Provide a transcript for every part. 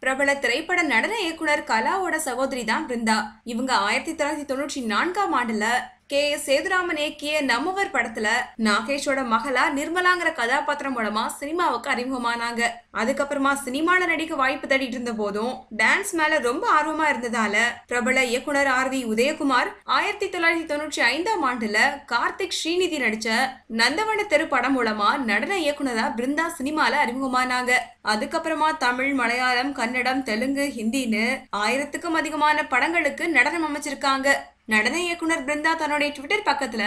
பிரபல திரைப்பட நடன இயக்குனர் கலாவோட சகோதரி தான் பிருந்தா. இவங்க ஆயிரத்தி தொள்ளாயிரத்தி தொண்ணூற்றி நான்காம் ஆண்டுல கே. எஸ் சேதுராமன் இயக்கிய நம்மவர் படத்துல நாகேஷோட மகளா நிர்மலாங்கிற கதாபாத்திரம் மூலமா சினிமாவுக்கு அறிமுகமானாங்க. அதுக்கப்புறமா சினிமால நடிக்க வாய்ப்பு தேடிட்டு இருந்த போதும் டான்ஸ் மேல ரொம்ப ஆர்வமா இருந்ததால பிரபல இயக்குனர் ஆர் வி உதயகுமார் ஆயிரத்தி தொள்ளாயிரத்தி தொண்ணூற்றி ஐந்தாம் ஆண்டுல கார்த்திக் ஸ்ரீநிதி நடிச்ச நந்தவன தெரு படம் மூலமா நடன இயக்குனரா பிருந்தா சினிமால அறிமுகமானாங்க. அதுக்கப்புறமா தமிழ் மலையாளம் கன்னடம் தெலுங்கு ஹிந்தின்னு ஆயிரத்துக்கும் அதிகமான படங்களுக்கு நடனம் அமைச்சிருக்காங்க. நடன இயக்குனர் பிருந்தா தன்னுடைய ட்விட்டர் பக்கத்துல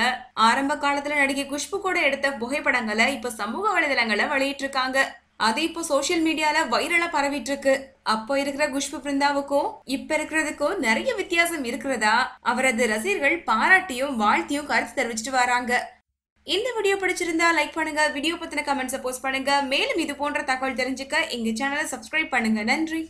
ஆரம்ப காலத்துல நடிகை குஷ்பு கூட எடுத்த புகைப்படங்களை இப்ப சமூக வலைதளங்களை வெளியிட்டு இருக்காங்க அது இப்போ சோஷியல் மீடியால வைரலா பரவிட்டு இருக்கு அப்போ இருக்கிற குஷ்பு பிருந்தாவுக்கும் இப்ப இருக்கிறதுக்கும் நிறைய வித்தியாசம் இருக்கிறதா அவரது ரசிகர்கள் பாராட்டியும் வாழ்த்தியும் கருத்து தெரிவிச்சிட்டு வராங்க. இந்த வீடியோ பிடிச்சிருந்தா லைக் பண்ணுங்க வீடியோ பத்தின கமெண்ட்ஸை போஸ்ட் பண்ணுங்க. மேலும் இது போன்ற தகவல் தெரிஞ்சுக்க எங்க சேனலை சப்ஸ்கிரைப் பண்ணுங்க. நன்றி.